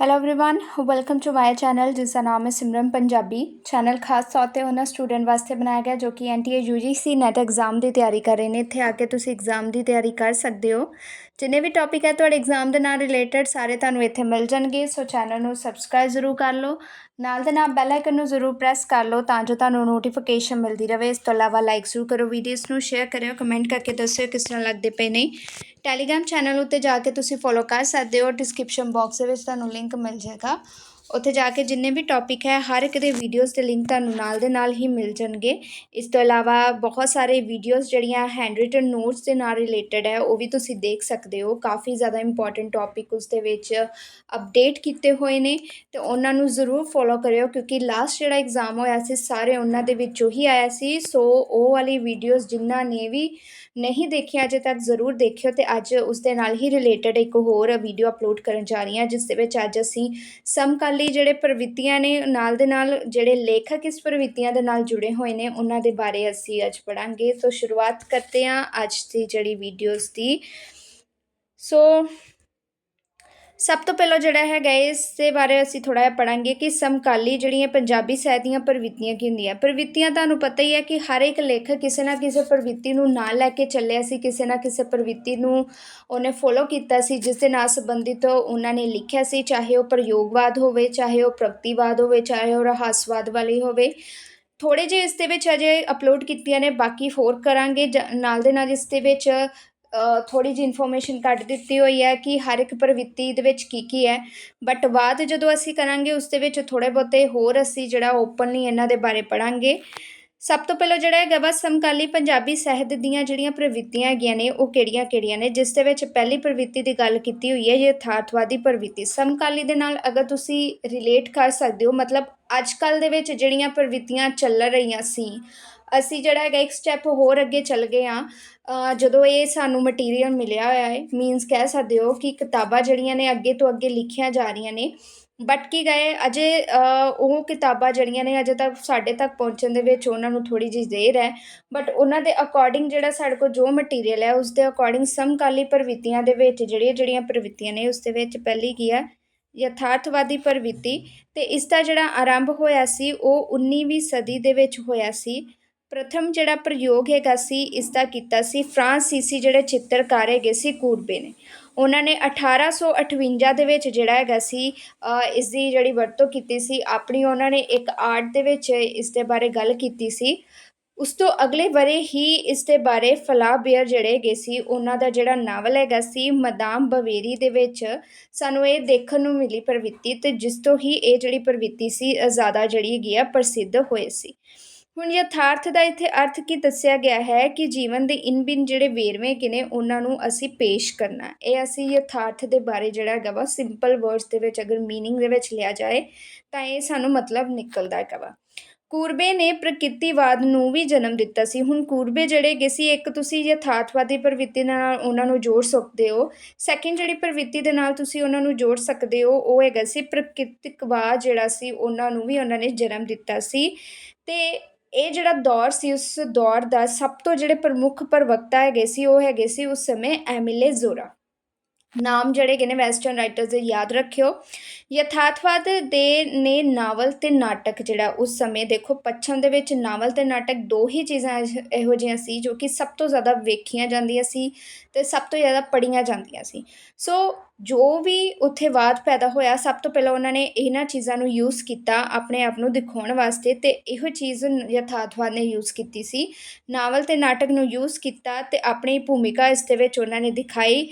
hello everyone welcome to my channel ਜਿਸ ਦਾ ਨਾਮ ਹੈ ਸਿਮਰਨ ਪੰਜਾਬੀ ਚੈਨਲ ਖਾਸ ਤੌਰ ਤੇ ਉਹਨਾਂ ਸਟੂਡੈਂਟ ਵਾਸਤੇ ਬਣਾਇਆ ਗਿਆ ਜੋ ਕਿ ਐਨਟੀਏ ਯੂਜੀਸੀ ਨੈਟ ਐਗਜ਼ਾਮ ਦੀ ਤਿਆਰੀ ਕਰ ਰਹੇ ਨੇ ਇੱਥੇ ਆ ਕੇ ਤੁਸੀਂ ਐਗਜ਼ਾਮ ਦੀ ਤਿਆਰੀ ਕਰ ਸਕਦੇ ਹੋ ਜਿੰਨੇ ਵੀ ਟੌਪਿਕ ਹੈ ਤੁਹਾਡੇ ਐਗਜ਼ਾਮ ਦੇ ਨਾਲ ਰਿਲੇਟਡ ਸਾਰੇ ਤੁਹਾਨੂੰ ਇੱਥੇ ਮਿਲ ਜਾਣਗੇ ਸੋ ਚੈਨਲ ਨੂੰ ਸਬਸਕ੍ਰਾਈਬ ਜ਼ਰੂਰ ਕਰ ਲਓ ਨਾਲ ਦੇ ਨਾਲ ਬੈਲ ਆਈਕਨ ਨੂੰ ਜ਼ਰੂਰ ਪ੍ਰੈਸ ਕਰ ਲਓ ਤਾਂ ਜੋ ਤੁਹਾਨੂੰ ਨੋਟੀਫਿਕੇਸ਼ਨ ਮਿਲਦੀ ਰਹੇ। ਇਸ ਤੋਂ ਇਲਾਵਾ ਲਾਈਕ ਜ਼ਰੂਰ ਕਰੋ ਵੀਡੀਓਜ਼ ਨੂੰ ਸ਼ੇਅਰ ਕਰਿਓ ਕਮੈਂਟ ਕਰਕੇ ਦੱਸਿਓ ਕਿਸ ਤਰ੍ਹਾਂ ਲੱਗਦੇ ਪਏ ਨੇ। ਟੈਲੀਗ੍ਰਾਮ ਚੈਨਲ ਉੱਤੇ ਜਾ ਕੇ ਤੁਸੀਂ ਫੋਲੋ ਕਰ ਸਕਦੇ ਹੋ। ਡਿਸਕ੍ਰਿਪਸ਼ਨ ਬਾਕਸ ਦੇ ਵਿੱਚ ਤੁਹਾਨੂੰ ਲਿੰਕ ਮਿਲ ਜਾਏਗਾ। ਉੱਥੇ ਜਾ ਕੇ ਜਿੰਨੇ ਵੀ ਟੌਪਿਕ ਹੈ, ਹਰ ਇੱਕ ਦੇ ਵੀਡੀਓਜ਼ ਦੇ ਲਿੰਕ ਤੁਹਾਨੂੰ ਨਾਲ ਦੇ ਨਾਲ ਹੀ ਮਿਲ ਜਾਣਗੇ। ਇਸ ਤੋਂ ਇਲਾਵਾ ਬਹੁਤ ਸਾਰੇ ਵੀਡੀਓਜ਼ ਜਿਹੜੀਆਂ ਹੈਂਡ ਰਿਟਨ ਨੋਟਸ ਦੇ ਨਾਲ ਰਿਲੇਟਡ ਹੈ, ਉਹ ਵੀ ਤੁਸੀਂ ਦੇਖ ਸਕਦੇ ਹੋ। ਕਾਫੀ ਜ਼ਿਆਦਾ ਇੰਪੋਰਟੈਂਟ ਟੌਪਿਕ ਉਸ ਦੇ ਵਿੱਚ ਅਪਡੇਟ ਕੀਤੇ ਹੋਏ ਨੇ, ਤੇ ਉਹਨਾਂ ਨੂੰ ਜ਼ਰੂਰ ਫੋਲੋ ਕਰਿਓ, ਕਿਉਂਕਿ ਲਾਸਟ ਜਿਹੜਾ ਐਗਜ਼ਾਮ ਹੋਇਆ ਸੀ, ਸਾਰੇ ਉਹਨਾਂ ਦੇ ਵਿੱਚੋਂ ਹੀ ਆਇਆ ਸੀ। ਸੋ ਉਹ ਵਾਲੀ ਵੀਡੀਓਜ਼ ਜਿਨ੍ਹਾਂ ਨੇ ਵੀ ਨਹੀਂ ਦੇਖਿਆ ਅਜੇ ਤੱਕ, ਜ਼ਰੂਰ ਦੇਖਿਓ ਤੇ ਅੱਜ ਉਸ ਦੇ ਨਾਲ ਹੀ ਰਿਲੇਟਡ ਇੱਕ ਹੋਰ ਵੀਡੀਓ ਅਪਲੋਡ ਕਰਨ ਜਾ ਰਹੀ ਹਾਂ, ਜਿਸ ਦੇ ਵਿੱਚ ਅੱਜ ਅਸੀਂ ਸਮਕਾਲੀ ਜਿਹੜੇ ਪ੍ਰਵਿੱਤੀਆਂ ਨੇ, ਨਾਲ ਦੇ ਨਾਲ ਜਿਹੜੇ ਲੇਖਕ ਇਸ ਪ੍ਰਵਿਰਤੀਆਂ ਦੇ ਨਾਲ ਜੁੜੇ ਹੋਏ ਨੇ, ਉਹਨਾਂ ਦੇ ਬਾਰੇ ਅਸੀਂ ਅੱਜ ਪੜਾਂਗੇ ਸੋ ਸ਼ੁਰੂਆਤ ਕਰਦੇ ਹਾਂ ਅੱਜ ਦੀ ਜਿਹੜੀ ਵੀਡੀਓਜ਼ ਦੀ। ਸੋ ਸਭ ਤੋਂ ਪਹਿਲਾਂ ਜਿਹੜਾ ਹੈਗਾ ਇਸ ਦੇ ਬਾਰੇ ਅਸੀਂ ਥੋੜਾ ਜਿਹਾ ਪੜਾਂਗੇ ਕਿ ਸਮਕਾਲੀ ਜਿਹੜੀਆਂ ਪੰਜਾਬੀ ਸਾਹਿਤ ਦੀਆਂ ਪ੍ਰਵਿਰਤੀਆਂ ਕੀ ਹੁੰਦੀਆਂ। ਪ੍ਰਵਿਰਤੀਆਂ ਤੁਹਾਨੂੰ ਪਤਾ ਹੀ ਹੈ ਕਿ ਹਰ ਇੱਕ ਲੇਖਕ ਕਿਸੇ ਨਾ ਕਿਸੇ ਪ੍ਰਵਿਰਤੀ ਨੂੰ ਨਾਲ ਲੈ ਕੇ ਚੱਲਿਆ ਸੀ, ਕਿਸੇ ਨਾ ਕਿਸੇ ਪ੍ਰਵਿਰਤੀ ਨੂੰ ਉਹਨੇ ਫੋਲੋ ਕੀਤਾ ਸੀ, ਜਿਸ ਦੇ ਨਾਲ ਸੰਬੰਧਿਤ ਉਹਨਾਂ ਨੇ ਲਿਖਿਆ ਸੀ, ਚਾਹੇ ਉਹ ਪ੍ਰਯੋਗਵਾਦ ਹੋਵੇ, ਚਾਹੇ ਉਹ ਪ੍ਰਗਤੀਵਾਦ ਹੋਵੇ, ਚਾਹੇ ਉਹ ਰਹੱਸਵਾਦ ਵਾਲੀ ਹੋਵੇ। ਥੋੜੇ ਜਿਹੇ ਇਸ ਦੇ ਵਿੱਚ ਅਜੇ ਅਪਲੋਡ ਕੀਤੀਆਂ ਨੇ, ਬਾਕੀ ਹੋਰ ਕਰਾਂਗੇ ਨਾਲ ਦੇ ਨਾਲ ਇਸ ਦੇ ਵਿੱਚ ਥੋੜ੍ਹੀ ਜਿਹੀ ਇਨਫੋਰਮੇਸ਼ਨ ਕੱਢ ਦਿੱਤੀ ਹੋਈ ਹੈ ਕਿ ਹਰ ਇੱਕ ਪ੍ਰਵਿਰਤੀ ਦੇ ਵਿੱਚ ਕੀ ਕੀ ਹੈ। ਬਟ ਬਾਅਦ ਜਦੋਂ ਅਸੀਂ ਕਰਾਂਗੇ, ਉਸ ਦੇ ਵਿੱਚ ਥੋੜ੍ਹੇ ਬਹੁਤੇ ਹੋਰ ਅਸੀਂ ਜਿਹੜਾ ਓਪਨਲੀ ਇਹਨਾਂ ਦੇ ਬਾਰੇ ਪੜਾਂਗੇ ਸਭ ਤੋਂ ਪਹਿਲਾਂ ਜਿਹੜਾ ਹੈਗਾ ਵਾ, ਸਮਕਾਲੀ ਪੰਜਾਬੀ ਸਾਹਿਤ ਦੀਆਂ ਜਿਹੜੀਆਂ ਪ੍ਰਵਿਰਤੀਆਂ ਹੈਗੀਆਂ ਨੇ, ਉਹ ਕਿਹੜੀਆਂ-ਕਿਹੜੀਆਂ ਨੇ? ਜਿਸ ਦੇ ਵਿੱਚ ਪਹਿਲੀ ਪ੍ਰਵਿਰਤੀ ਦੀ ਗੱਲ ਕੀਤੀ ਹੋਈ ਹੈ, ਯਥਾਰਥਵਾਦੀ ਪ੍ਰਵਿਰਤੀ ਸਮਕਾਲੀ ਦੇ ਨਾਲ ਅਗਰ ਤੁਸੀਂ ਰਿਲੇਟ ਕਰ ਸਕਦੇ ਹੋ, ਮਤਲਬ ਅੱਜ ਕੱਲ ਦੇ ਵਿੱਚ ਜਿਹੜੀਆਂ ਪ੍ਰਵਿਰਤੀਆਂ ਚੱਲ ਰਹੀਆਂ ਸੀ ਅਸੀਂ ਜਿਹੜਾ ਹੈਗਾ ਇੱਕ ਸਟੈਪ ਹੋਰ ਅੱਗੇ ਚੱਲ ਗਏ ਆ ਜਦੋਂ ਇਹ ਸਾਨੂੰ ਮਟੀਰੀਅਲ ਮਿਲਿਆ ਹੋਇਆ ਹੈ ਮੀਨਸ ਕਹਿ ਸਕਦੇ ਹੋ ਕਿ ਕਿਤਾਬਾਂ ਜਿਹੜੀਆਂ ਨੇ ਅੱਗੇ ਤੋਂ ਅੱਗੇ ਲਿਖੀਆਂ ਜਾ ਰਹੀਆਂ ਨੇ। ਬਟ ਕੀ ਗਏ, ਅਜੇ ਉਹ ਕਿਤਾਬਾਂ ਜਿਹੜੀਆਂ ਨੇ ਅਜੇ ਤੱਕ ਸਾਡੇ ਤੱਕ ਪਹੁੰਚਣ ਦੇ ਵਿੱਚ ਉਹਨਾਂ ਨੂੰ ਥੋੜੀ ਜਿਹੀ ਦੇਰ ਹੈ। ਬਟ ਉਹਨਾਂ ਦੇ ਅਕੋਰਡਿੰਗ ਜਿਹੜਾ ਸਾਡੇ ਕੋਲ ਜੋ ਮਟੀਰੀਅਲ ਹੈ ਉਸ ਦੇ ਅਕੋਰਡਿੰਗ ਸਮਕਾਲੀ ਪ੍ਰਵਿਰਤੀਆਂ ਦੇ ਵਿੱਚ, ਜਿਹੜੀਆਂ ਜਿਹੜੀਆਂ ਪ੍ਰਵਿਰਤੀਆਂ ਨੇ, ਉਸ ਦੇ ਵਿੱਚ ਪਹਿਲੀ ਕੀ ਹੈ, ਯਥਾਰਥਵਾਦੀ ਪ੍ਰਵਿਰਤੀ ਤੇ ਇਸ ਦਾ ਜਿਹੜਾ ਆਰੰਭ ਹੋਇਆ ਸੀ, ਉਹ 19ਵੀਂ ਸਦੀ ਦੇ ਵਿੱਚ ਹੋਇਆ ਸੀ। ਪ੍ਰਥਮ ਜਿਹੜਾ ਪ੍ਰਯੋਗ ਹੈਗਾ ਸੀ ਇਸ ਦਾ ਕੀਤਾ ਸੀ ਫਰਾਂਸੀਸੀ ਜਿਹੜੇ ਚਿੱਤਰਕਾਰ ਹੈਗੇ ਸੀ ਕੂਰਬੇ ਨੇ। ਉਹਨਾਂ ਨੇ 1858 ਦੇ ਵਿੱਚ ਜਿਹੜਾ ਹੈਗਾ ਸੀ ਇਸ ਦੀ ਜਿਹੜੀ ਵਰਤੋਂ ਕੀਤੀ ਸੀ, ਆਪਣੀ ਉਹਨਾਂ ਨੇ ਇੱਕ ਆਰਟ ਦੇ ਵਿੱਚ ਇਸ ਦੇ ਬਾਰੇ ਗੱਲ ਕੀਤੀ ਸੀ। ਉਸ ਤੋਂ ਅਗਲੇ ਬਰੇ ਹੀ ਇਸ ਦੇ ਬਾਰੇ ਫਲਾਬੀਅਰ ਜਿਹੜੇ ਹੈਗੇ ਸੀ, ਉਹਨਾਂ ਦਾ ਜਿਹੜਾ ਨਾਵਲ ਹੈਗਾ ਸੀ, ਮਦਾਮ ਬਵੇਰੀ ਦੇ ਵਿੱਚ ਸਾਨੂੰ ਇਹ ਦੇਖਣ ਨੂੰ ਮਿਲੀ ਪ੍ਰਵਿਰਤੀ ਤੇ ਜਿਸ ਤੋਂ ਹੀ ਇਹ ਜਿਹੜੀ ਪ੍ਰਵਿਰਤੀ ਸੀ ਜ਼ਿਆਦਾ ਜਿਹੜੀ ਹੈਗੀ ਆ, ਪ੍ਰਸਿੱਧ ਹੋਏ ਸੀ। ਹੁਣ ਯਥਾਰਥ ਦਾ ਇੱਥੇ ਅਰਥ ਕੀ ਦੱਸਿਆ ਗਿਆ ਹੈ ਕਿ ਜੀਵਨ ਦੇ ਇਨ ਬਿਨ ਜਿਹੜੇ ਵੇਰਵੇ ਕਿਨੇ ਉਹਨਾਂ ਨੂੰ ਅਸੀਂ ਪੇਸ਼ ਕਰਨਾ ਇਹ ਅਸੀਂ ਯਥਾਰਥ ਦੇ ਬਾਰੇ ਜਿਹੜਾ ਹੈਗਾ ਵਾ ਸਿੰਪਲ ਵਰਡਸ ਦੇ ਵਿੱਚ ਅਗਰ मीनिंग ਦੇ ਵਿੱਚ ਲਿਆ ਜਾਏ ਤਾਂ ਇਹ ਸਾਨੂੰ ਮਤਲਬ ਨਿਕਲਦਾ ਹੈਗਾ ਵਾ ਕੂਰਬੇ ਨੇ ਪ੍ਰਕਿਰਤੀਵਾਦ ਨੂੰ ਵੀ ਜਨਮ ਦਿੱਤਾ ਸੀ ਹੁਣ ਕੂਰਬੇ ਜਿਹੜੇ ਗਏ ਸੀ ਇੱਕ ਤੁਸੀਂ ਯਥਾਰਥਵਾਦੀ ਪ੍ਰਵਿਰਤੀ ਨਾਲ ਉਹਨਾਂ ਨੂੰ ਜੋੜ ਸਕਦੇ ਹੋ ਸੈਕਿੰਡ ਜਿਹੜੀ ਪ੍ਰਵਿਰਤੀ ਦੇ ਨਾਲ ਤੁਸੀਂ ਉਹਨਾਂ ਨੂੰ ਜੋੜ ਸਕਦੇ ਹੋ ਉਹ ਹੈਗਾ ਸੀ ਪ੍ਰਕਿਰਤਿਕਵਾਦ ਜਿਹੜਾ ਸੀ ਉਹਨਾਂ ਨੂੰ ਵੀ ਉਹਨਾਂ ਨੇ ਜਨਮ ਦਿੱਤਾ ਸੀ ਤੇ ਇਹ ਜਿਹੜਾ ਦੌਰ ਸੀ, ਉਸ ਦੌਰ ਦਾ ਸਭ ਤੋਂ ਜਿਹੜੇ ਪ੍ਰਮੁੱਖ ਪ੍ਰਵਕਤਾ ਹੈਗੇ ਸੀ, ਉਹ ਹੈਗੇ ਸੀ ਉਸ ਸਮੇਂ ਐਮਿਲੇ ਜ਼ੋਰਾ। ਨਾਮ ਜਿਹੜੇ ਹੈਗੇ ਨੇ ਵੈਸਟਰਨ ਰਾਈਟਰਸ ਦੇ ਯਾਦ ਰੱਖਿਓ। ਯਥਾਰਥਵਾਦ ਦੇ ਨੇ ਨਾਵਲ ਤੇ ਨਾਟਕ ਜਿਹੜਾ ਉਸ ਸਮੇਂ, ਦੇਖੋ ਪੱਛਮ ਦੇ ਵਿੱਚ ਨਾਵਲ ਤੇ ਨਾਟਕ ਦੋ ਹੀ ਚੀਜ਼ਾਂ ਇਹੋ ਜਿਹੀਆਂ ਸੀ ਜੋ ਕਿ ਸਭ ਤੋਂ ਜ਼ਿਆਦਾ ਵੇਖੀਆਂ ਜਾਂਦੀਆਂ ਸੀ ਤੇ ਸਭ ਤੋਂ ਜ਼ਿਆਦਾ ਪੜੀਆਂ ਜਾਂਦੀਆਂ ਸੀ। ਸੋ ਜੋ ਵੀ ਉੱਥੇ ਵਾਦ ਪੈਦਾ ਹੋਇਆ, ਸਭ ਤੋਂ ਪਹਿਲਾਂ ਉਹਨਾਂ ਨੇ ਇਹਨਾਂ ਚੀਜ਼ਾਂ ਨੂੰ ਯੂਜ਼ ਕੀਤਾ ਆਪਣੇ ਆਪ ਨੂੰ ਦਿਖਾਉਣ ਵਾਸਤੇ ਅਤੇ ਇਹੋ ਚੀਜ਼ ਯਥਾਰਥਵਾਦ ਨੇ ਯੂਜ਼ ਕੀਤੀ ਸੀ। ਨਾਵਲ ਅਤੇ ਨਾਟਕ ਨੂੰ ਯੂਜ਼ ਕੀਤਾ ਅਤੇ ਆਪਣੀ ਭੂਮਿਕਾ ਇਸ ਦੇ ਵਿੱਚ ਉਹਨਾਂ ਨੇ ਦਿਖਾਈ।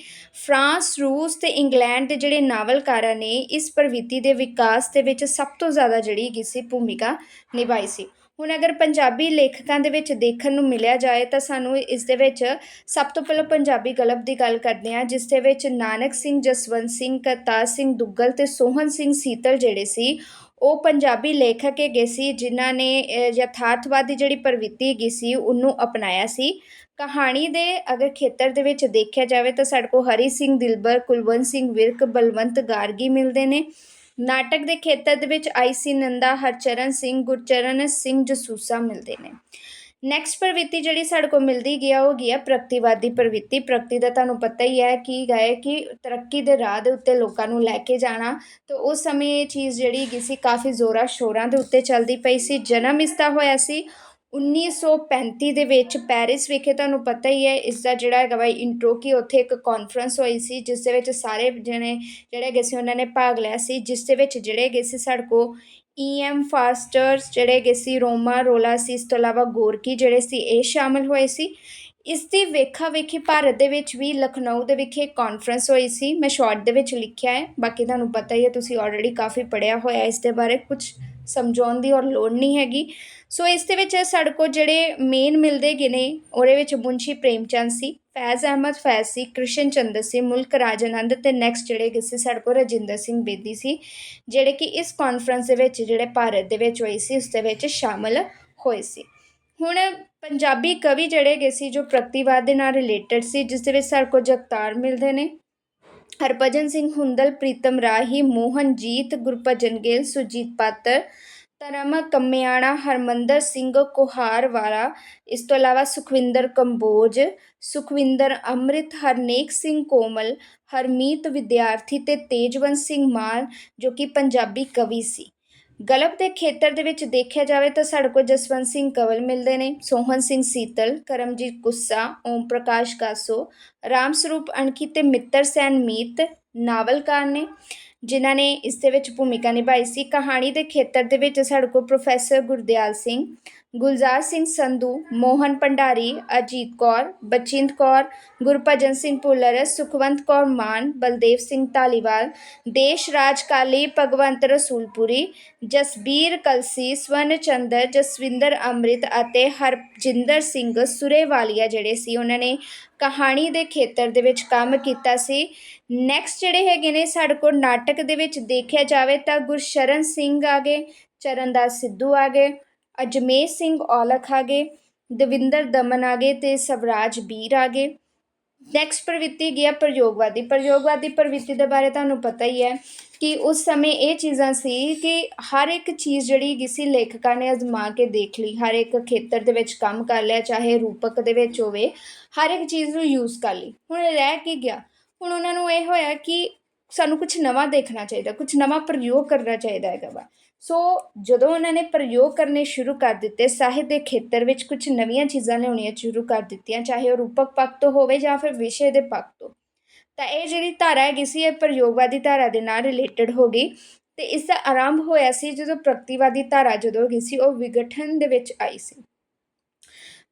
ਫਰਾਂਸ, ਰੂਸ ਅਤੇ ਇੰਗਲੈਂਡ ਦੇ ਜਿਹੜੇ ਨਾਵਲਕਾਰਾਂ ਨੇ ਇਸ ਪ੍ਰਵਿਰਤੀ ਦੇ ਵਿਕਾਸ ਦੇ ਵਿੱਚ ਸਭ ਤੋਂ ਜ਼ਿਆਦਾ ਜਿਹੜੀ ਸੀ ਭੂਮਿਕਾ ਨਿਭਾਈ ਸੀ। ਹੁਣ ਅਗਰ ਪੰਜਾਬੀ ਲੇਖਕਾਂ ਦੇ ਵਿੱਚ ਦੇਖਣ ਨੂੰ ਮਿਲਿਆ ਜਾਏ ਤਾਂ ਸਾਨੂੰ ਇਸ ਦੇ ਵਿੱਚ ਸਭ ਤੋਂ ਪਹਿਲਾਂ ਪੰਜਾਬੀ ਗਲਪ ਦੀ ਗੱਲ ਕਰਦੇ ਹਾਂ, ਜਿਸ ਦੇ ਵਿੱਚ ਨਾਨਕ ਸਿੰਘ, ਜਸਵੰਤ ਸਿੰਘ, ਕਰਤਾਰ ਸਿੰਘ ਦੁੱਗਲ ਤੇ ਸੋਹਨ ਸਿੰਘ ਸੀਤਲ ਜਿਹੜੇ ਸੀ, ਉਹ ਪੰਜਾਬੀ ਲੇਖਕ ਹੈਗੇ ਸੀ, ਜਿਨ੍ਹਾਂ ਨੇ ਯਥਾਰਥਵਾਦੀ ਜਿਹੜੀ ਪ੍ਰਵਿਰਤੀ ਹੈਗੀ ਸੀ, ਉਹਨੂੰ ਅਪਣਾਇਆ ਸੀ। ਕਹਾਣੀ ਦੇ ਅਗਰ ਖੇਤਰ ਦੇ ਵਿੱਚ ਦੇਖਿਆ ਜਾਵੇ ਤਾਂ ਸਾਡੇ ਕੋਲ ਹਰੀ ਸਿੰਘ ਦਿਲਬਰ, ਕੁਲਵੰਤ ਸਿੰਘ ਵਿਰਕ, ਬਲਵੰਤ ਗਾਰਗੀ ਮਿਲਦੇ ਨੇ। ਨਾਟਕ ਦੇ ਖੇਤਰ ਦੇ ਵਿੱਚ ਆਈ ਸੀ ਨੰਦਾ, ਹਰਚਰਨ ਸਿੰਘ, ਗੁਰਚਰਨ ਸਿੰਘ ਜਸੂਸਾ ਮਿਲਦੇ ਨੇ। ਨੈਕਸਟ ਪ੍ਰਵਿਰਤੀ ਜਿਹੜੀ ਸਾਡੇ ਕੋਲ ਮਿਲਦੀ ਗਿਆ ਉਹ ਗਿਆ ਪ੍ਰਗਤੀਵਾਦੀ ਪ੍ਰਵਿਰਤੀ। ਪ੍ਰਗਤੀ ਦਾ ਤੁਹਾਨੂੰ ਪਤਾ ਹੀ ਹੈ ਕੀ ਗਏ ਕਿ ਤਰੱਕੀ ਦੇ ਰਾਹ ਦੇ ਉੱਤੇ ਲੋਕਾਂ ਨੂੰ ਲੈ ਕੇ ਜਾਣਾ, ਤੇ ਉਸ ਸਮੇਂ ਇਹ ਚੀਜ਼ ਜਿਹੜੀ ਹੈਗੀ ਸੀ, ਕਾਫੀ ਜ਼ੋਰਾਂ ਸ਼ੋਰਾਂ ਦੇ ਉੱਤੇ ਚੱਲਦੀ ਪਈ ਸੀ। ਜਨਮ ਇਸ ਦਾ ਹੋਇਆ ਸੀ 1935 ਦੇ ਵਿੱਚ ਪੈਰਿਸ ਵਿਖੇ ਤੁਹਾਨੂੰ ਪਤਾ ਹੀ ਹੈ ਇਸ ਦਾ ਜਿਹੜਾ ਹੈਗਾ ਵਾ ਇੰਟਰੋ ਕਿ ਉੱਥੇ ਇੱਕ ਕਾਨਫਰੰਸ ਹੋਈ ਸੀ, ਜਿਸ ਦੇ ਵਿੱਚ ਸਾਰੇ ਜਣੇ ਜਿਹੜੇ ਹੈਗੇ ਸੀ ਉਹਨਾਂ ਨੇ ਭਾਗ ਲਿਆ ਸੀ, ਜਿਸ ਦੇ ਵਿੱਚ ਜਿਹੜੇ ਹੈਗੇ ਸੀ ਸਾਡੇ ਕੋਲ ਈ ਈਐਮ ਫਾਸਟਰਸ ਜਿਹੜੇ ਹੈਗੇ ਸੀ ਰੋਮਾ ਰੋਲਾ ਸੀ, ਇਸ ਤੋਂ ਇਲਾਵਾ ਗੋਰਕੀ ਜਿਹੜੇ ਸੀ ਇਹ ਸ਼ਾਮਿਲ ਹੋਏ ਸੀ। ਇਸ ਦੀ ਵੇਖਾ ਵੇਖੀ ਭਾਰਤ ਦੇ ਵਿੱਚ ਵੀ ਲਖਨਊ ਦੇ ਵਿਖੇ ਕਾਨਫਰੰਸ ਹੋਈ ਸੀ, ਮੈਂ ਸ਼ਾਰਟ ਦੇ ਵਿੱਚ ਲਿਖਿਆ ਹੈ, ਬਾਕੀ ਤੁਹਾਨੂੰ ਪਤਾ ਹੀ ਹੈ, ਤੁਸੀਂ ਆਲਰੇਡੀ ਕਾਫੀ ਪੜ੍ਹਿਆ ਹੋਇਆ ਇਸ ਦੇ ਬਾਰੇ ਕੁਝ ਸਮਝਾਉਣ ਦੀ ਔਰ ਲੋੜ ਨਹੀਂ ਹੈਗੀ। ਸੋ ਇਸ ਦੇ ਵਿੱਚ ਸਾਡੇ ਕੋਲ ਜਿਹੜੇ ਮੇਨ ਮਿਲਦੇ ਗਏ ਨੇ, ਉਹਦੇ ਵਿੱਚ ਮੁੰਸ਼ੀ ਪ੍ਰੇਮਚੰਦ ਸੀ, ਫੈਜ਼ ਅਹਿਮਦ ਫੈਜ਼ ਸੀ, ਕ੍ਰਿਸ਼ਨ ਚੰਦਰ ਸੀ, ਮੁਲਕ ਰਾਜ ਆਨੰਦ ਤੇ ਨੈਕਸਟ ਜਿਹੜੇ ਗਏ ਸੀ ਸਾਡੇ ਕੋਲ ਰਜਿੰਦਰ ਸਿੰਘ ਬੇਦੀ ਸੀ, ਜਿਹੜੇ ਕਿ ਇਸ ਕਾਨਫਰੰਸ ਦੇ ਵਿੱਚ ਜਿਹੜੇ ਭਾਰਤ ਦੇ ਵਿੱਚ ਹੋਈ ਸੀ, ਉਸ ਦੇ ਵਿੱਚ ਸ਼ਾਮਲ ਹੋਏ ਸੀ। ਹੁਣ ਪੰਜਾਬੀ ਕਵੀ ਜਿਹੜੇ ਹੈਗੇ ਸੀ ਜੋ ਪ੍ਰਗਤੀਵਾਦ ਦੇ ਨਾਲ ਰਿਲੇਟਡ ਸੀ, ਜਿਸ ਦੇ ਵਿੱਚ ਸਾਡੇ ਕੋਲ ਜਗਤਾਰ ਮਿਲਦੇ ਨੇ ਹਰਭਜਨ ਸਿੰਘ ਹੁੰਦਲ, ਪ੍ਰੀਤਮ ਰਾਹੀ, ਮੋਹਨਜੀਤ, ਗੁਰਭਜਨ ਗਿੱਲ, ਸੁਰਜੀਤ ਪਾਤਰ ਧਰਮ ਕੰਮਿਆਣਾ, ਹਰਮੰਦਰ ਸਿੰਘ ਕੋਹਾਰ ਵਾਲਾ ਇਸ ਤੋਂ ਇਲਾਵਾ ਸੁਖਵਿੰਦਰ ਕੰਬੋਜ, ਸੁਖਵਿੰਦਰ ਅੰਮ੍ਰਿਤ, ਹਰਨੇਕ ਸਿੰਘ ਕੋਮਲ, ਹਰਮੀਤ ਵਿਦਿਆਰਥੀ ਤੇ ਤੇਜਵੰਤ ਸਿੰਘ ਮਾਨ, ਜੋ ਕਿ ਪੰਜਾਬੀ ਕਵੀ ਸੀ। ਗਲਪ ਦੇ ਖੇਤਰ ਦੇ ਵਿੱਚ ਦੇਖਿਆ ਜਾਵੇ ਤਾਂ ਸਾਡੇ ਕੋਲ ਜਸਵੰਤ ਸਿੰਘ ਕੰਵਲ ਮਿਲਦੇ ਨੇ ਸੋਹਨ ਸਿੰਘ ਸੀਤਲ, ਕਰਮਜੀਤ ਗੁੱਸਾ, ਓਮ ਪ੍ਰਕਾਸ਼ ਕਾਸੋ, ਰਾਮ ਸਰੂਪ ਅਣਖੀ ਤੇ ਮਿੱਤਰ ਸੈਨ ਮੀਤ ਨਾਵਲਕਾਰ ਨੇ, ਜਿਨ੍ਹਾਂ ਨੇ ਇਸ ਦੇ ਵਿੱਚ ਭੂਮਿਕਾ ਨਿਭਾਈ ਸੀ। ਕਹਾਣੀ ਦੇ ਖੇਤਰ ਦੇ ਵਿੱਚ ਸਾਡੇ ਕੋਲ ਪ੍ਰੋਫੈਸਰ ਗੁਰਦਿਆਲ ਸਿੰਘ ਗੁਲਜ਼ਾਰ ਸਿੰਘ ਸੰਧੂ, ਮੋਹਨ ਭੰਡਾਰੀ, ਅਜੀਤ ਕੌਰ, ਬਚਿੰਦ ਕੌਰ, ਗੁਰਭਜਨ ਸਿੰਘ ਭੁੱਲਰ, ਸੁਖਵੰਤ ਕੌਰ ਮਾਨ, ਬਲਦੇਵ ਸਿੰਘ ਧਾਲੀਵਾਲ, ਦੇਸ਼ ਰਾਜ ਕਾਲੀ ਭਗਵੰਤ ਰਸੂਲਪੁਰੀ, ਜਸਬੀਰ ਕਲਸੀ ਸਵਰਨ ਚੰਦਰ ਜਸਵਿੰਦਰ ਅੰਮ੍ਰਿਤ ਅਤੇ ਹਰਜਿੰਦਰ ਸਿੰਘ ਸੁਰੇਵਾਲੀਆ ਜਿਹੜੇ ਸੀ, ਉਹਨਾਂ ਨੇ ਕਹਾਣੀ ਦੇ ਖੇਤਰ ਦੇ ਵਿੱਚ ਕੰਮ ਕੀਤਾ ਸੀ। ਨੈਕਸਟ ਜਿਹੜੇ ਹੈਗੇ ਨੇ, ਸਾਡੇ ਕੋਲ ਨਾਟਕ ਦੇ ਵਿੱਚ ਦੇਖਿਆ ਜਾਵੇ ਤਾਂ ਗੁਰਸ਼ਰਨ ਸਿੰਘ ਆ ਗਏ, ਚਰਨਦਾਸ ਸਿੱਧੂ ਆ ਗਏ। ਅਜਮੇਰ ਸਿੰਘ ਔਲਖ ਆ ਗਏ, ਦਵਿੰਦਰ ਦਮਨ ਆ ਗਏ ਤੇ ਸਵਰਾਜ ਬੀਰ ਆ ਗਏ। ਨੈਕਸਟ ਪ੍ਰਵਿਰਤੀ ਗਿਆ ਪ੍ਰਯੋਗਵਾਦੀ। ਪ੍ਰਯੋਗਵਾਦੀ ਪ੍ਰਵਿਰਤੀ ਦੇ ਬਾਰੇ ਤੁਹਾਨੂੰ ਪਤਾ ਹੀ ਹੈ ਕਿ ਉਸ ਸਮੇਂ ਇਹ ਚੀਜ਼ਾਂ ਸੀ ਕਿ ਹਰ ਇੱਕ ਚੀਜ਼ ਜਿਹੜੀ ਕਿਸੇ ਲੇਖਕਾਂ ਨੇ ਅਜ਼ਮਾ ਕੇ ਦੇਖ ਲਈ। ਹਰ ਇੱਕ ਖੇਤਰ ਦੇ ਵਿੱਚ ਕੰਮ ਕਰ ਲਿਆ, ਚਾਹੇ ਰੂਪਕ ਦੇ ਵਿੱਚ ਹੋਵੇ, ਹਰ ਇੱਕ ਚੀਜ਼ ਨੂੰ ਯੂਜ਼ ਕਰ ਲਈ। ਹੁਣ ਰਹਿ ਕੇ ਗਿਆ? ਹੁਣ ਉਹਨਾਂ ਨੂੰ ਇਹ ਹੋਇਆ ਕਿ ਸਾਨੂੰ ਕੁਝ ਨਵਾਂ ਦੇਖਣਾ ਚਾਹੀਦਾ ਕੁਝ ਨਵਾਂ ਪ੍ਰਯੋਗ ਕਰਨਾ ਚਾਹੀਦਾ ਹੈਗਾ ਵਾ। ਸੋ ਜਦੋਂ ਉਹਨਾਂ ਨੇ ਪ੍ਰਯੋਗ ਕਰਨੇ ਸ਼ੁਰੂ ਕਰ ਦਿੱਤੇ, ਸਾਹਿਤ ਦੇ ਖੇਤਰ ਵਿੱਚ ਕੁਝ ਨਵੀਆਂ ਚੀਜ਼ਾਂ ਲਿਆਉਣੀਆਂ ਸ਼ੁਰੂ ਕਰ ਦਿੱਤੀਆਂ, ਚਾਹੇ ਉਹ ਰੂਪਕ ਪੱਖ ਤੋਂ ਹੋਵੇ ਜਾਂ ਫਿਰ ਵਿਸ਼ੇ ਦੇ ਪੱਖ ਤੋਂ। ਤਾਂ ਇਹ ਜਿਹੜੀ ਧਾਰਾ ਹੈਗੀ ਸੀ, ਇਹ ਪ੍ਰਯੋਗਵਾਦੀ ਧਾਰਾ ਦੇ ਨਾਲ ਰਿਲੇਟਡ ਹੋ ਗਈ ਤੇ ਇਸ ਦਾ ਆਰੰਭ ਹੋਇਆ ਸੀ ਜਦੋਂ ਪ੍ਰਗਤੀਵਾਦੀ ਧਾਰਾ ਜਦੋਂ ਹੈਗੀ ਸੀ, ਉਹ ਵਿਗਠਨ ਦੇ ਵਿੱਚ ਆਈ ਸੀ।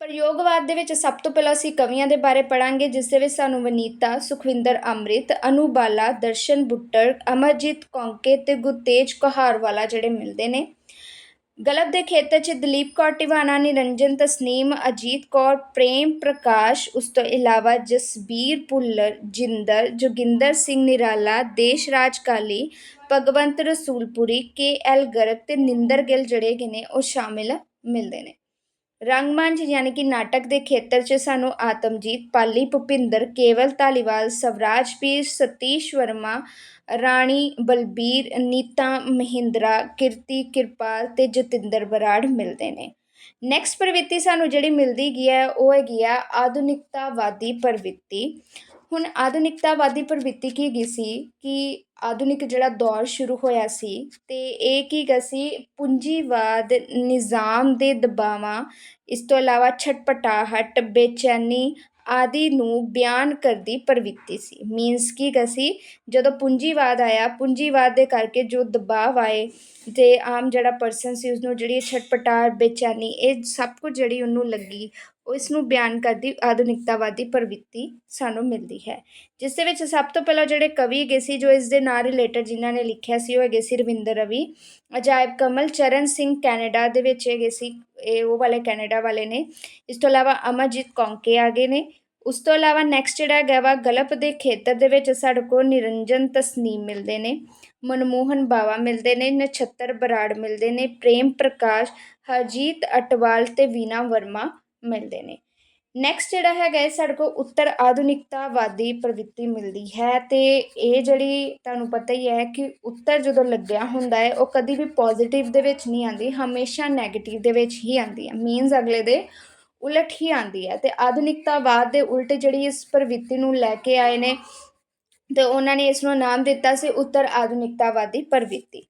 ਪ੍ਰਯੋਗਵਾਦ ਦੇ ਵਿੱਚ ਸਭ ਤੋਂ ਪਹਿਲਾਂ ਅਸੀਂ ਕਵੀਆਂ ਦੇ ਬਾਰੇ ਪੜਾਂਗੇ ਜਿਸ ਦੇ ਵਿੱਚ ਸਾਨੂੰ ਵਨੀਤਾ, ਸੁਖਵਿੰਦਰ ਅੰਮ੍ਰਿਤ, ਅਨੂਬਾਲਾ, ਦਰਸ਼ਨ ਬੁੱਟਰ, ਅਮਰਜੀਤ ਕੌਂਕੇ ਤੇ ਗੁਰਤੇਜ ਕਹਾਰਵਾਲਾ ਜਿਹੜੇ ਮਿਲਦੇ ਨੇ। ਗਲਪ ਦੇ ਖੇਤਰ 'ਚ ਦਲੀਪ ਕੌਰ ਟਿਵਾਣਾ, ਨਿਰੰਜਨ ਤਸਨੀਮ, ਅਜੀਤ ਕੌਰ, ਪ੍ਰੇਮ ਪ੍ਰਕਾਸ਼, ਉਸ ਤੋਂ ਇਲਾਵਾ ਜਸਬੀਰ ਭੁੱਲਰ, ਜਿੰਦਰ, ਜੋਗਿੰਦਰ ਸਿੰਘ ਨਿਰਾਲਾ ਦੇਸ਼ ਰਾਜ ਕਾਲੀ, ਭਗਵੰਤ ਰਸੂਲਪੁਰੀ, ਕੇ ਐਲ ਗਰਗ ਤੇ ਨਿੰਦਰ ਗਿੱਲ ਜਿਹੜੇ ਹੈਗੇ ਨੇ, ਉਹ ਸ਼ਾਮਿਲ ਮਿਲਦੇ ਨੇ। ਰੰਗਮੰਚ ਯਾਨੀ ਕਿ ਨਾਟਕ ਦੇ ਖੇਤਰ 'ਚ ਸਾਨੂੰ ਆਤਮਜੀਤ ਪਾਲੀ, ਭੁਪਿੰਦਰ ਕੇਵਲ ਧਾਲੀਵਾਲ ਸਵਰਾਜ ਪੀਰ ਸਤੀਸ਼ ਵਰਮਾ, ਰਾਣੀ ਬਲਬੀਰ, ਨੀਤਾ ਮਹਿੰਦਰਾ, ਕਿਰਤੀ ਕਿਰਪਾਲ ਤੇ ਜਤਿੰਦਰ ਬਰਾੜ ਮਿਲਦੇ ਨੇ। ਨੈਕਸਟ ਪ੍ਰਵਿਰਤੀ ਸਾਨੂੰ ਜਿਹੜੀ ਮਿਲਦੀ ਗਈ ਹੈ, ਉਹ ਹੈਗੀ ਆ ਆਧੁਨਿਕਤਾਵਾਦੀ ਪ੍ਰਵਿਰਤੀ। ਹੁਣ ਆਧੁਨਿਕਤਾਵਾਦੀ ਪ੍ਰਵਿਰਤੀ ਕੀ ਗਈ ਸੀ? ਕਿ ਆਧੁਨਿਕ ਜਿਹੜਾ ਦੌਰ ਸ਼ੁਰੂ ਹੋਇਆ ਸੀ ਅਤੇ ਇਹ ਕੀ ਗਾ ਸੀ? ਪੂੰਜੀਵਾਦ ਨਿਜ਼ਾਮ ਦੇ ਦਬਾਵਾਂ, ਇਸ ਤੋਂ ਇਲਾਵਾ ਛਟਪਟਾਹਟ, ਬੇਚੈਨੀ ਆਦਿ ਨੂੰ ਬਿਆਨ ਕਰਦੀ ਪ੍ਰਵਿਰਤੀ ਸੀ। ਮੀਨਸ ਕੀ ਗਾ ਸੀ? ਜਦੋਂ ਪੂੰਜੀਵਾਦ ਆਇਆ, ਪੂੰਜੀਵਾਦ ਦੇ ਕਰਕੇ ਜੋ ਦਬਾਅ ਆਏ ਤੇ ਆਮ ਜਿਹੜਾ ਪਰਸਨ ਸੀ ਉਸਨੂੰ ਜਿਹੜੀ ਛਟਪਟਾਹਟ, ਬੇਚੈਨੀ, ਇਹ ਸਭ ਕੁਝ ਜਿਹੜੀ ਉਹਨੂੰ ਲੱਗੀ। ਉਹ ਇਸ ਨੂੰ ਬਿਆਨ ਕਰਦੀ, ਆਧੁਨਿਕਤਾਵਾਦੀ ਪ੍ਰਵਿਰਤੀ ਸਾਨੂੰ ਮਿਲਦੀ ਹੈ। ਜਿਸ ਦੇ ਵਿੱਚ ਸਭ ਤੋਂ ਪਹਿਲਾਂ ਜਿਹੜੇ ਕਵੀ ਹੈਗੇ ਸੀ, ਜੋ ਇਸ ਦੇ ਨਾਲ ਰਿਲੇਟਡ ਜਿਨ੍ਹਾਂ ਨੇ ਲਿਖਿਆ ਸੀ, ਉਹ ਹੈਗੇ ਸੀ ਰਵਿੰਦਰ ਰਵੀ, ਅਜਾਇਬ ਕਮਲ, ਚਰਨ ਸਿੰਘ ਕੈਨੇਡਾ ਦੇ ਵਿੱਚ ਹੈਗੇ ਸੀ, ਇਹ ਉਹ ਵਾਲੇ ਕੈਨੇਡਾ ਵਾਲੇ ਨੇ। ਇਸ ਤੋਂ ਇਲਾਵਾ ਅਮਰਜੀਤ ਕੌਂਕੇ ਆ ਗਏ ਨੇ। ਉਸ ਤੋਂ ਇਲਾਵਾ ਨੈਕਸਟ ਜਿਹੜਾ ਹੈਗਾ ਵਾ, ਗਲਪ ਦੇ ਖੇਤਰ ਦੇ ਵਿੱਚ ਸਾਡੇ ਕੋਲ ਨਿਰੰਜਨ ਤਸਨੀਮ ਮਿਲਦੇ ਨੇ, ਮਨਮੋਹਨ ਬਾਵਾ ਮਿਲਦੇ ਨੇ, ਨਛੱਤਰ ਬਰਾੜ ਮਿਲਦੇ ਨੇ, ਪ੍ਰੇਮ ਪ੍ਰਕਾਸ਼, ਹਰਜੀਤ ਅਟਵਾਲ ਤੇ ਵੀਨਾ ਵਰਮਾ। ਮਿਲਦੇ ਨੇ। ਨੈਕਸਟ ਜਿਹੜਾ ਹੈਗਾ ਇਹ ਸਾਡੇ ਕੋਲ ਉੱਤਰ ਆਧੁਨਿਕਤਾਵਾਦੀ ਪ੍ਰਵਿਰਤੀ ਮਿਲਦੀ ਹੈ ਤੇ ਇਹ ਜਿਹੜੀ ਤੁਹਾਨੂੰ ਪਤਾ ਹੀ ਹੈ ਕਿ ਉੱਤਰ ਜਦੋਂ ਲੱਗਿਆ ਹੁੰਦਾ ਹੈ, ਉਹ ਕਦੀ ਵੀ ਪੋਜ਼ਿਟਿਵ ਦੇ ਵਿੱਚ ਨਹੀਂ ਆਉਂਦੀ, ਹਮੇਸ਼ਾ 네ਗੇਟਿਵ ਦੇ ਵਿੱਚ ਹੀ ਆਉਂਦੀ ਹੈ। ਮੀਨਸ ਅਗਲੇ ਦੇ ਉਲਟ ਹੀ ਆਉਂਦੀ ਹੈ ਤੇ ਆਧੁਨਿਕਤਾਵਾਦ ਦੇ ਉਲਟ ਜਿਹੜੀ ਇਸ ਪ੍ਰਵਿਰਤੀ ਨੂੰ ਲੈ ਕੇ ਆਏ ਨੇ ਤੇ ਉਹਨਾਂ ਨੇ ਇਸ ਨੂੰ ਨਾਮ ਦਿੱਤਾ ਸੀ ਉੱਤਰ ਆਧੁਨਿਕਤਾਵਾਦੀ ਪ੍ਰਵਿਰਤੀ।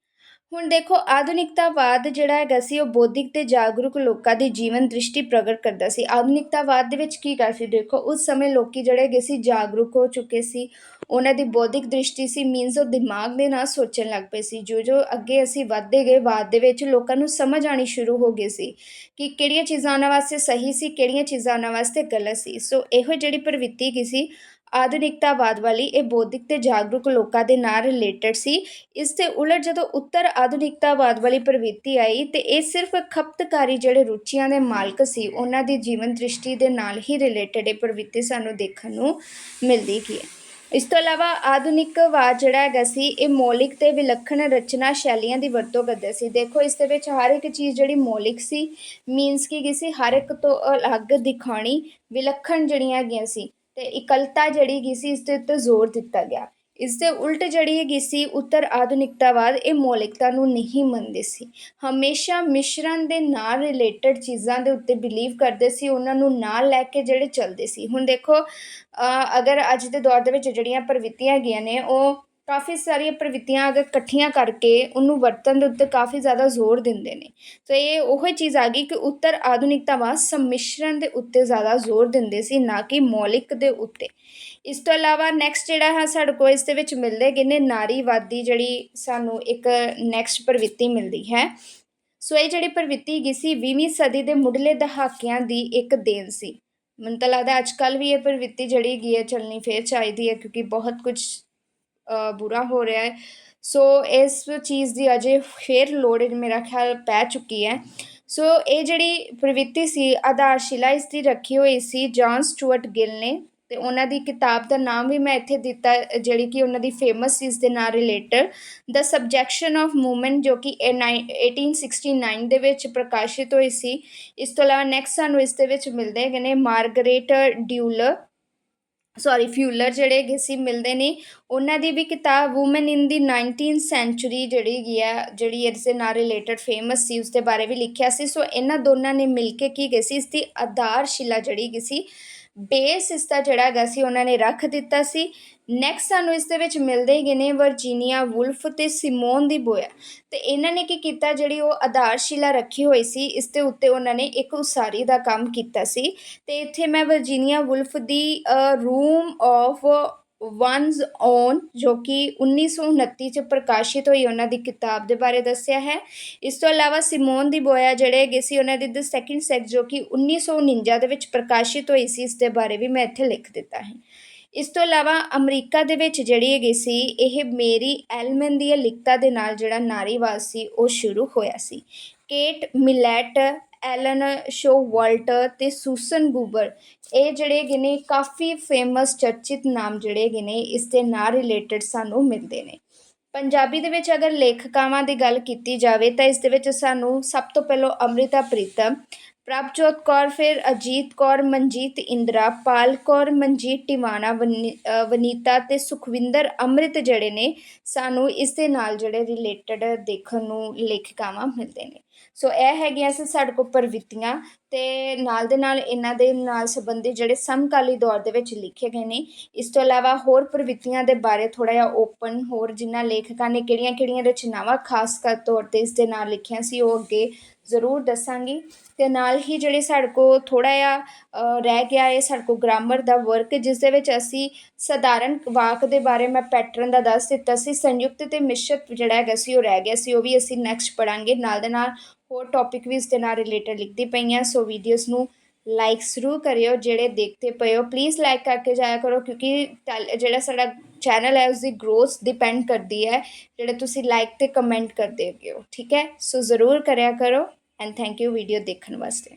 ਹੁਣ ਦੇਖੋ, ਆਧੁਨਿਕਤਾਵਾਦ ਜਿਹੜਾ ਹੈਗਾ ਸੀ, ਉਹ ਬੌਧਿਕ ਤੇ ਜਾਗਰੂਕ ਲੋਕਾਂ ਦੀ ਜੀਵਨ ਦ੍ਰਿਸ਼ਟੀ ਪ੍ਰਗਟ ਕਰਦਾ ਸੀ। ਆਧੁਨਿਕਤਾਵਾਦ ਦੇ ਵਿੱਚ ਕੀ ਕਰ ਸੀ? ਦੇਖੋ, ਉਸ ਸਮੇਂ ਲੋਕੀ ਜਿਹੜੇ ਹੈਗੇ ਸੀ, ਜਾਗਰੂਕ ਹੋ ਚੁੱਕੇ ਸੀ। ਉਹਨਾਂ ਦੀ ਬੌਧਿਕ ਦ੍ਰਿਸ਼ਟੀ ਸੀ ਮੀਨਸ ਉਹ ਦਿਮਾਗ ਦੇ ਨਾਲ ਸੋਚਣ ਲੱਗ ਪਏ ਸੀ। ਜੋ ਜੋ ਅੱਗੇ ਅਸੀਂ ਵੱਧਦੇ ਗਏ, ਵਾਦ ਦੇ ਵਿੱਚ ਲੋਕਾਂ ਨੂੰ ਸਮਝ ਆਣੀ ਸ਼ੁਰੂ ਹੋ ਗਈ ਸੀ ਕਿ ਕਿਹੜੀਆਂ ਚੀਜ਼ਾਂ ਉਹਨਾਂ ਵਾਸਤੇ ਸਹੀ ਸੀ, ਕਿਹੜੀਆਂ ਚੀਜ਼ਾਂ ਉਹਨਾਂ ਵਾਸਤੇ ਗਲਤ ਸੀ। ਸੋ ਇਹੋ ਜਿਹੜੀ ਪ੍ਰਵਿਰਤੀ ਕੀ ਸੀ? ਆਧੁਨਿਕਤਾਵਾਦ ਵਾਲੀ ਇਹ ਬੌਧਿਕ ਤੇ ਜਾਗਰੂਕ ਲੋਕਾਂ ਦੇ ਨਾਲ ਰਿਲੇਟਡ ਸੀ। ਇਸ ਦੇ ਉਲਟ ਜਦੋਂ ਉੱਤਰ ਆਧੁਨਿਕਤਾਵਾਦ ਵਾਲੀ ਪ੍ਰਵਿਰਤੀ ਆਈ ਤੇ ਇਹ ਸਿਰਫ ਖਪਤਕਾਰੀ ਜਿਹੜੇ ਰੁਚੀਆਂ ਦੇ ਮਾਲਕ ਸੀ, ਉਹਨਾਂ ਦੀ ਜੀਵਨ ਦ੍ਰਿਸ਼ਟੀ ਦੇ ਨਾਲ ਹੀ ਰਿਲੇਟਡ ਇਹ ਪ੍ਰਵਿਰਤੀ ਸਾਨੂੰ ਦੇਖਣ ਨੂੰ ਮਿਲਦੀ ਕੀ ਹੈ। ਇਸ ਤੋਂ ਇਲਾਵਾ ਆਧੁਨਿਕਵਾਦ ਜਿਹੜਾ ਹੈਗਾ ਸੀ, ਇਹ ਮੌਲਿਕ ਤੇ ਵਿਲੱਖਣ ਰਚਨਾ ਸ਼ੈਲੀਆਂ ਦੀ ਵਰਤੋਂ ਕਰਦੇ ਸੀ। ਦੇਖੋ, ਇਸ ਦੇ ਵਿੱਚ ਹਰ ਇੱਕ ਚੀਜ਼ ਜਿਹੜੀ ਮੌਲਿਕ ਸੀ ਮੀਨਸ ਕੀ ਕਿਸੇ ਹਰ ਇੱਕ ਤੋਂ ਅਲੱਗ ਦਿਖਾਣੀ ਵਿਲੱਖਣ ਜਿਹੜੀਆਂ ਹੈਗੀਆਂ ਸੀ। ਤੇ ਇਕਲਤਾ ਜਿਹੜੀ ਹੈਗੀ ਸੀ, ਇਸ ਦੇ ਉੱਤੇ ਜ਼ੋਰ ਦਿੱਤਾ ਗਿਆ। ਇਸ ਦੇ ਉਲਟ ਜਿਹੜੀ ਹੈਗੀ ਸੀ, ਉੱਤਰ ਆਧੁਨਿਕਤਾਵਾਦ ਇਹ ਮੌਲਿਕਤਾ ਨੂੰ ਨਹੀਂ ਮੰਨਦੇ ਸੀ। ਹਮੇਸ਼ਾ ਮਿਸ਼ਰਣ ਦੇ ਨਾਲ ਰਿਲੇਟਡ ਚੀਜ਼ਾਂ ਦੇ ਉੱਤੇ ਬਿਲੀਵ ਕਰਦੇ ਸੀ, ਉਹਨਾਂ ਨੂੰ ਨਾਲ ਲੈ ਕੇ ਜਿਹੜੇ ਚੱਲਦੇ ਸੀ। ਹੁਣ ਦੇਖੋ ਅਗਰ ਅੱਜ ਦੇ ਦੌਰ ਦੇ ਵਿੱਚ ਜਿਹੜੀਆਂ ਪ੍ਰਵਿਰਤੀਆਂ ਹੈਗੀਆਂ ਨੇ, ਉਹ ਕਾਫੀ ਸਾਰੀਆਂ ਪ੍ਰਵਿਰਤੀਆਂ ਅਗਰ ਇਕੱਠੀਆਂ ਕਰਕੇ ਉਹਨੂੰ ਵਰਤਣ ਦੇ ਉੱਤੇ ਕਾਫੀ ਜ਼ਿਆਦਾ ਜ਼ੋਰ ਦਿੰਦੇ ਨੇ। ਸੋ ਇਹ ਉਹ ਚੀਜ਼ ਆ ਗਈ ਕਿ ਉੱਤਰ ਆਧੁਨਿਕਤਾਵਾਦ ਸੰਮਿਸ਼ਰਣ ਦੇ ਉੱਤੇ ਜ਼ਿਆਦਾ ਜ਼ੋਰ ਦਿੰਦੇ ਸੀ, ਨਾ ਕਿ ਮੌਲਿਕ ਦੇ ਉੱਤੇ। ਇਸ ਤੋਂ ਇਲਾਵਾ ਨੈਕਸਟ ਜਿਹੜਾ ਹੈ, ਸਾਡੇ ਕੋਲ ਇਸ ਦੇ ਵਿੱਚ ਮਿਲਦੇ ਗਏ ਨੇ ਨਾਰੀਵਾਦੀ ਜਿਹੜੀ ਸਾਨੂੰ ਇੱਕ ਨੈਕਸਟ ਪ੍ਰਵਿਰਤੀ ਮਿਲਦੀ ਹੈ। ਸੋ ਇਹ ਜਿਹੜੀ ਪ੍ਰਵਿਰਤੀ ਹੈਗੀ ਸੀ 20ਵੀਂ ਸਦੀ ਦੇ ਮੁੱਢਲੇ ਦਹਾਕਿਆਂ ਦੀ ਇੱਕ ਦੇਣ ਸੀ। ਮੈਨੂੰ ਤਾਂ ਲੱਗਦਾ ਅੱਜ ਕੱਲ੍ਹ ਵੀ ਇਹ ਪ੍ਰਵਿਰਤੀ ਜਿਹੜੀ ਹੈਗੀ ਹੈ, ਚੱਲਣੀ ਫੇਰ ਚਾਹੀਦੀ ਹੈ, ਕਿਉਂਕਿ ਬਹੁਤ ਕੁਝ ਬੁਰਾ ਹੋ ਰਿਹਾ ਹੈ। ਸੋ, ਇਸ ਚੀਜ਼ ਦੀ ਅਜੇ ਫੇਰ ਲੋੜ ਮੇਰਾ ਖਿਆਲ ਪੈ ਚੁੱਕੀ ਹੈ। ਸੋ, ਇਹ ਜਿਹੜੀ ਪ੍ਰਵਿਰਤੀ ਸੀ, ਆਧਾਰਸ਼ਿਲਾ ਇਸ ਦੀ ਰੱਖੀ ਹੋਈ ਸੀ ਜੌਨ ਸਟੂਅਰਟ ਗਿਲ ਨੇ ਤੇ ਉਹਨਾਂ ਦੀ ਕਿਤਾਬ ਦਾ ਨਾਮ ਵੀ ਮੈਂ ਇੱਥੇ ਦਿੱਤਾ, ਜਿਹੜੀ ਕਿ ਉਹਨਾਂ ਦੀ ਫੇਮਸ ਇਸ ਦੇ ਨਾਲ related the subjection of movement ਜੋ ਕਿ ਇਹ ਨਾਈ- 1869 ਦੇ ਵਿੱਚ ਪ੍ਰਕਾਸ਼ਿਤ ਹੋਈ ਸੀ। ਇਸ ਤੋਂ ਇਲਾਵਾ ਨੈਕਸਟ ਸਾਨੂੰ ਇਸ ਦੇ ਵਿੱਚ ਮਿਲਦੇ ਹੈਗੇ ਨੇ ਮਾਰਗਰੇਟ ਡਿਊਲਰ ਸੌਰੀ ਫਿਊਲਰ ਜਿਹੜੇ ਹੈਗੇ ਸੀ, ਮਿਲਦੇ ਨੇ। ਉਹਨਾਂ ਦੀ ਵੀ ਕਿਤਾਬ ਵੂਮਨ ਇਨ ਦੀ 19th ਸੈਂਚੁਰੀ ਜਿਹੜੀ ਹੈਗੀ ਆ, ਜਿਹੜੀ ਇਸ ਦੇ ਨਾਲ ਰਿਲੇਟਡ ਫੇਮਸ ਸੀ ਉਸ ਦੇ ਬਾਰੇ ਵੀ ਲਿਖਿਆ ਸੀ। ਸੋ ਇਹਨਾਂ ਦੋਨਾਂ ਨੇ ਮਿਲ ਕੇ ਕੀ ਗਈ ਸੀ? ਇਸ ਦੀ ਆਧਾਰਸ਼ਿਲਾ ਜਿਹੜੀ ਹੈਗੀ ਸੀ ਬੇਸ ਇਸ ਦਾ ਜਿਹੜਾ ਹੈਗਾ ਸੀ, ਉਹਨਾਂ ਨੇ ਰੱਖ ਦਿੱਤਾ ਸੀ। ਨੈਕਸਟ ਸਾਨੂੰ ਇਸ ਦੇ ਵਿੱਚ ਮਿਲਦੇ ਹੈਗੇ ਨੇ ਵਰਜੀਨੀਆ ਵੁਲਫ ਤੇ ਸਿਮੋਨ ਦੀ ਬੋਇਆ। ਤੇ ਇਹਨਾਂ ਨੇ ਕੀ ਕੀਤਾ? ਜਿਹੜੀ ਉਹ ਆਧਾਰਸ਼ਿਲਾ ਰੱਖੀ ਹੋਈ ਸੀ, ਇਸ ਦੇ ਉੱਤੇ ਉਹਨਾਂ ਨੇ ਇੱਕ ਉਸਾਰੀ ਦਾ ਕੰਮ ਕੀਤਾ ਸੀ। ਤੇ ਇੱਥੇ ਮੈਂ ਵਰਜੀਨੀਆ ਵੁਲਫ ਦੀ ਰੂਮ ਆਫ ਵਨਸ ਔਨ ਜੋ ਕਿ 1929 ਚ ਪ੍ਰਕਾਸ਼ਿਤ ਹੋਈ ਉਹਨਾਂ ਦੀ ਕਿਤਾਬ ਦੇ ਬਾਰੇ ਦੱਸਿਆ ਹੈ। ਇਸ ਤੋਂ ਇਲਾਵਾ ਸਿਮੋਨ ਦੀ ਬੋਇਆ ਜਿਹੜੇ ਹੈਗੇ ਸੀ, ਉਹਨਾਂ ਦੀ ਦ ਸੈਕਿੰਡ ਸੈਕਸ ਜੋ ਕਿ 1949 ਦੇ ਵਿੱਚ ਪ੍ਰਕਾਸ਼ਿਤ ਹੋਈ ਸੀ, ਇਸ ਦੇ ਬਾਰੇ ਵੀ ਮੈਂ ਇੱਥੇ ਲਿਖ ਦਿੱਤਾ ਹੈ। ਇਸ ਤੋਂ ਇਲਾਵਾ ਅਮਰੀਕਾ ਦੇ ਵਿੱਚ ਜਿਹੜੀ ਹੈਗੀ ਸੀ, ਇਹ ਮੇਰੀ ਐਲਮਨ ਦੀਆਂ ਲਿਖਤਾ ਦੇ ਨਾਲ ਜਿਹੜਾ ਨਾਰੀਵਾਦ ਸੀ, ਉਹ ਸ਼ੁਰੂ ਹੋਇਆ ਸੀ। ਕੇਟ ਮਿਲੈਟ, ਐਲਨ ਸ਼ੋ ਸ਼ੋਵਲਟ ਤੇ ਸੂਸਨ ਬੂਬਰ, ਇਹ ਜਿਹੜੇ ਹੈਗੇ ਨੇ ਕਾਫੀ ਫੇਮਸ ਚਰਚਿਤ ਨਾਮ ਜਿਹੜੇ ਹੈਗੇ ਨੇ, ਇਸ ਦੇ ਨਾਲ ਰਿਲੇਟਡ ਸਾਨੂੰ ਮਿਲਦੇ ਨੇ। ਪੰਜਾਬੀ ਦੇ ਵਿੱਚ ਅਗਰ ਲੇਖਕਾਵਾਂ ਦੀ ਗੱਲ ਕੀਤੀ ਜਾਵੇ ਤਾਂ ਇਸ ਦੇ ਵਿੱਚ ਸਾਨੂੰ ਸਭ ਤੋਂ ਪਹਿਲਾਂ ਅੰਮ੍ਰਿਤਾ ਪ੍ਰੀਤਮ ਪ੍ਰਭਜੋਤ ਕੌਰ, ਫਿਰ ਅਜੀਤ ਕੌਰ, ਮਨਜੀਤ ਇੰਦਰਾ, ਪਾਲ ਕੌਰ, ਮਨਜੀਤ ਟਿਵਾਣਾ, ਵਨੀ- ਵਨੀਤਾ ਤੇ ਸੁਖਵਿੰਦਰ ਅੰਮ੍ਰਿਤ ਜਿਹੜੇ ਨੇ, ਸਾਨੂੰ ਇਸ ਦੇ ਨਾਲ ਜਿਹੜੇ ਰਿਲੇਟਡ ਦੇਖਣ ਨੂੰ ਲੇਖਿਕਾਵਾਂ ਮਿਲਦੇ ਨੇ। ਸੋ ਇਹ ਹੈਗੀਆਂ ਸੀ ਸਾਡੇ ਕੋਲ ਪ੍ਰਵਿਰਤੀਆਂ ਤੇ ਨਾਲ ਦੇ ਨਾਲ ਇਹਨਾਂ ਦੇ ਨਾਲ ਸੰਬੰਧਿਤ ਜਿਹੜੇ ਸਮਕਾਲੀ ਦੌਰ ਦੇ ਵਿੱਚ ਲਿਖੇ ਗਏ ਨੇ। ਇਸ ਤੋਂ ਇਲਾਵਾ ਹੋਰ ਪ੍ਰਵਿਰਤੀਆਂ ਦੇ ਬਾਰੇ ਥੋੜਾ ਜਿਹਾ ਓਪਨ ਹੋਰ ਜਿਨ੍ਹਾਂ ਲੇਖਕਾਂ ਨੇ ਕਿਹੜੀਆਂ-ਕਿਹੜੀਆਂ ਰਚਨਾਵਾਂ ਖਾਸ ਕਰ ਤੌਰ ਤੇ ਇਸ ਦੇ ਨਾਲ ਲਿਖੀਆਂ ਸੀ, ਉਹ ਅੱਗੇ ਜ਼ਰੂਰ ਦੱਸਾਂਗੀ ਤੇ ਨਾਲ ਹੀ ਜਿਹੜੇ ਸਾਡੇ ਕੋਲ ਥੋੜਾ ਜਿਹਾ ਰਹਿ ਗਿਆ ਹੈ ਸਾਡੇ ਕੋਲ ਗ੍ਰਾਮਰ ਦਾ ਵਰਕ ਜਿਸ ਦੇ ਵਿੱਚ ਅਸੀਂ ਸਧਾਰਨ ਵਾਕ ਦੇ ਬਾਰੇ ਮੈਂ ਪੈਟਰਨ ਦਾ ਦੱਸ ਦਿੱਤਾ ਸੀ, ਸੰਯੁਕਤ ਤੇ ਮਿਸ਼ਰਤ ਜਿਹੜਾ ਹੈਗਾ ਸੀ ਉਹ ਰਹਿ ਗਿਆ ਸੀ, ਉਹ ਵੀ ਅਸੀਂ ਨੈਕਸਟ ਪੜਾਂਗੇ ਨਾਲ ਦੇ ਨਾਲ ਹੋਰ ਟੌਪਿਕ ਵੀ ਇਸ ਦੇ ਨਾਲ ਰਿਲੇਟਡ ਲਿਖਦੀ ਪਈਆਂ, ਸੋ ਵੀਡੀਓਜ਼ ਨੂੰ ਲਾਈਕ ਜ਼ਰੂਰ ਕਰਿਓ, ਜਿਹੜੇ ਦੇਖਦੇ ਪਏ ਹੋ ਪਲੀਜ਼ ਲਾਈਕ ਕਰਕੇ ਜਾਇਆ ਕਰੋ, ਕਿਉਂਕਿ ਟੈਲ- ਜਿਹੜਾ ਸਾਡਾ ਚੈਨਲ ਹੈ ਉਸ ਦੀ ਗਰੋਥ ਡਿਪੈਂਡ ਕਰਦੀ ਹੈ, ਜਿਹੜੇ ਤੁਸੀਂ ਲਾਈਕ ਤੇ ਕਮੈਂਟ ਕਰਦੇ ਹੋ, ਠੀਕ ਹੈ? ਸੋ ਜ਼ਰੂਰ ਕਰਿਆ ਕਰੋ। ਐਂਡ ਥੈਂਕ ਯੂ ਵੀਡੀਓ ਦੇਖਣ ਵਾਸਤੇ।